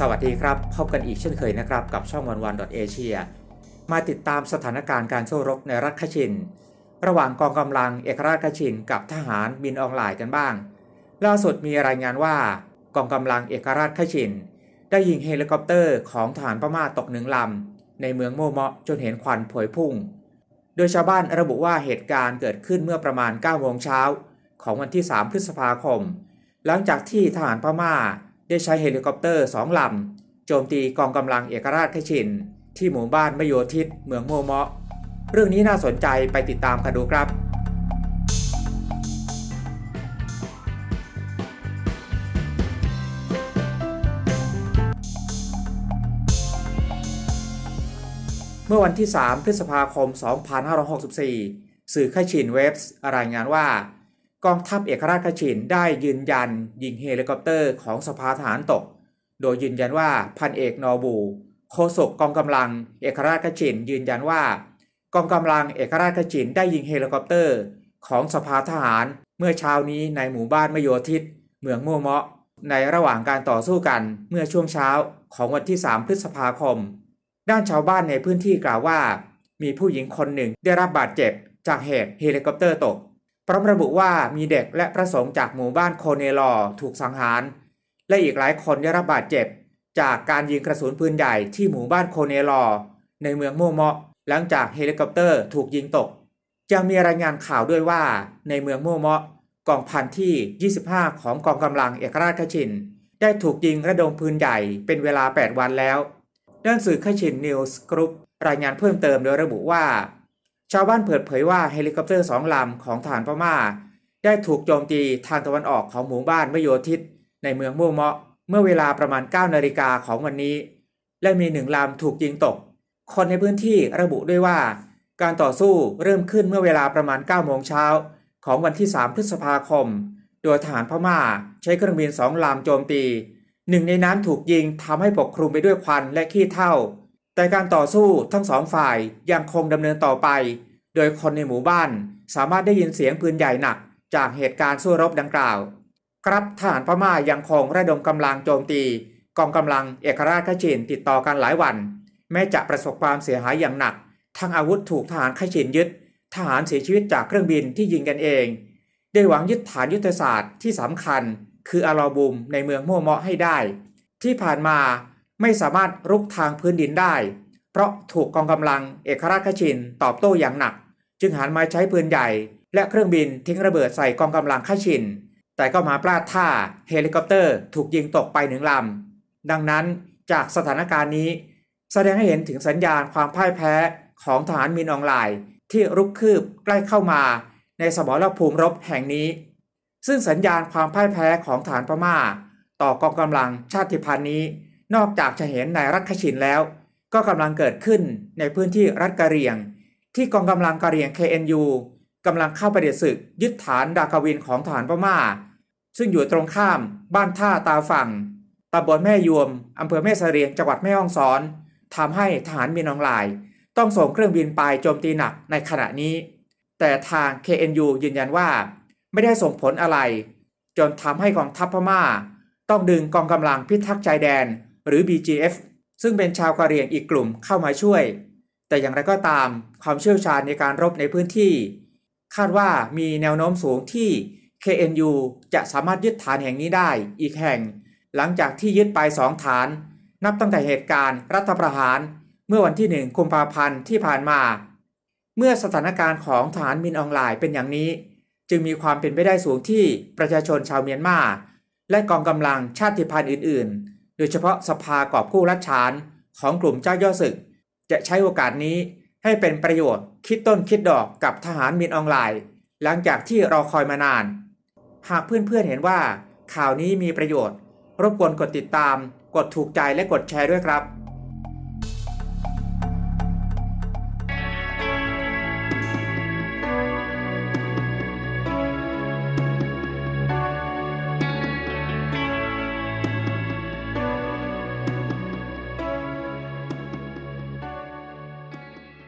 สวัสดีครับ พบกันอีกเช่นเคยนะครับ กับช่องวันวันเอเชียมาติดตามสถานการณ์การสู้รบในรัฐคชิน ระหว่างกองกำลังเอกราชคชินกับทหารบินออนไลน์กันบ้าง ล่าสุดมีรายงานว่ากองกำลังเอกราชคชิน ได้ยิงเฮลิคอปเตอร์ของทหารพม่าตกหนึ่งลำ ในเมืองโมเมาะจนเห็นควันผวยพุ่ง โดยชาวบ้านระบุว่าเหตุการณ์เกิดขึ้นเมื่อประมาณ9โมงเช้าของวันที่ 3 พฤษภาคม หลังจากที่ทหารพม่า ได้ใช้เฮลิคอปเตอร์สองลำ โจมตีกองกำลังเอกราชคชิน ที่หมู่บ้านมโยทิตเมืองโมเมาะ เรื่องนี้น่าสนใจไปติดตามกันดูครับเมื่อวันที่ 3 พฤษภาคม 2564 สื่อคชินเว็บส์รายงานว่า กองทัพเอกราชคชินได้ยืนยันยิงเฮลิคอปเตอร์ของสภาทหารตก โดยยืนยันว่าพันเอกนอบูโฆษกกองกำลังเอกราชคชินยืนยันว่า กองกำลังเอกราชคชินได้ยิงเฮลิคอปเตอร์ของสภาทหารเมื่อเช้านี้ในหมู่บ้านมโยทิตเมืองโมเมาะ ในระหว่างการต่อสู้กันเมื่อช่วงเช้าของวันที่ 3 พฤษภาคม ด้านชาวบ้านในพื้นที่กล่าวว่า มีผู้หญิงคนหนึ่งได้รับบาดเจ็บจากเหตุเฮลิคอปเตอร์ตก พร้อมระบุว่ามีเด็กและพระสงฆ์จากหมู่บ้านโคเนลอถูกสังหาร และอีกหลายคนได้รับบาดเจ็บ จากการยิงกระสุนปืนใหญ่ที่หมู่บ้านโคเนลอในเมืองโมเมาะหลังจากเฮลิคอปเตอร์ถูกยิงตก ยังมีรายงานข่าวด้วยว่าในเมืองโมเมาะกองพันที่ 25 ของกองกำลังเอกราชคชิน ได้ถูกยิงระดมปืนใหญ่เป็นเวลา 8 วันแล้วด้านสื่อคชินนิวส์กรุ๊ปรายงานเพิ่มเติมโดยระบุว่า ชาวบ้านเปิดเผยว่าเฮลิคอปเตอร์สองลำของฐานพม่า ได้ถูกโจมตีทางตะวันออกของหมู่บ้านมโยทิต ในเมืองโมเมาะ เมื่อเวลาประมาณ 9 นาฬิกาของวันนี้ และมีหนึ่งลำถูกยิงตก คนในพื้นที่ระบุด้วยว่า การต่อสู้เริ่มขึ้นเมื่อเวลาประมาณ 9 โมงเช้า ของวันที่ 3 พฤษภาคม โดยทหารพม่าใช้เครื่องบินสองลำโจมตีหนึ่งในนั้นถูกยิงทำให้ปกคลุมไปด้วยควันและขี้เถ้า แต่การต่อสู้ทั้งสองฝ่ายยังคงดำเนินต่อไป โดยคนในหมู่บ้านสามารถได้ยินเสียงปืนใหญ่หนักจากเหตุการณ์สู้รบดังกล่าว ครับทหารพม่ายังคงระดมกำลังโจมตี กองกำลังเอกราชคชินติดต่อกันหลายวัน แม้จะประสบความเสียหายอย่างหนัก ทั้งอาวุธถูกทหารคชินยึด ทหารเสียชีวิตจากเครื่องบินที่ยิงกันเองโดยหวังยึดฐานยุทธศาสตร์ที่สำคัญ คืออาลอบุมในเมืองโมเมาะให้ได้ ที่ผ่านมา ไม่สามารถรุกทางพื้นดินได้ เพราะถูกกองกำลังเอกราชคชินตอบโต้อย่างหนัก จึงหันมาใช้ปืนใหญ่ และเครื่องบินทิ้งระเบิดใส่กองกำลังคชิน แต่ก็มาพลาดท่าเฮลิคอปเตอร์ถูกยิงตกไปหนึ่งลำ ดังนั้นจากสถานการณ์นี้ แสดงให้เห็นถึงสัญญาณความพ่ายแพ้ของทหารมินออนไลน์ ที่รุกคืบใกล้เข้ามา ในสมรภูมิรบแห่งนี้ ซึ่งสัญญาณความพ่ายแพ้ของฐานพม่า ต่อกองกำลังชาติพันธุ์นี้ นอกจากจะเห็นในรัฐคชินแล้ว ก็กำลังเกิดขึ้นในพื้นที่รัฐกะเหรี่ยง ที่กองกำลังกะเหรี่ยง KNU กำลังเข้าประเดศึกยึดฐานดากาวินของฐานพม่า ซึ่งอยู่ตรงข้ามบ้านท่าตาฝั่งตำบลแม่ยวมอำเภอแม่เสรียงจังหวัดแม่ฮ่องสอนทำให้ทหารมินออนไลน์ต้องส่งเครื่องบินไปโจมตีหนักในขณะนี้ แต่ทาง KNU ยืนยันว่า ไม่ได้ส่งผลอะไร จนทำให้กองทัพพม่า ต้องดึงกองกำลังพิทักษ์ชายแดน หรือ BGF ซึ่งเป็นชาวกะเหรี่ยงอีกกลุ่มเข้ามาช่วย แต่อย่างไรก็ตามความเชี่ยวชาญในการรบในพื้นที่ คาดว่ามีแนวโน้มสูงที่ KNU จะสามารถยึดฐานแห่งนี้ได้อีกแห่ง หลังจากที่ยึดไปสองฐาน นับตั้งแต่เหตุการณ์รัฐประหาร เมื่อวันที่หนึ่งกุมภาพันธ์ที่ผ่านมา เมื่อสถานการณ์ของฐานมินออนไลน์เป็นอย่างนี้ จึงมีความเป็นไปได้สูงที่ประชาชนชาวเมียนมาและกองกำลังชาติพันธุ์อื่น ๆ โดยเฉพาะสภากอบกู้รัฐชานของกลุ่มเจ้าย่อศึก จะใช้โอกาสนี้ให้เป็นประโยชน์คิดต้นคิดดอกกับทหารมินออนไลน์ หลังจากที่รอคอยมานาน หากเพื่อนๆเห็นว่าข่าวนี้มีประโยชน์ รบกวนกดติดตาม กดถูกใจและกดแชร์ด้วยครับ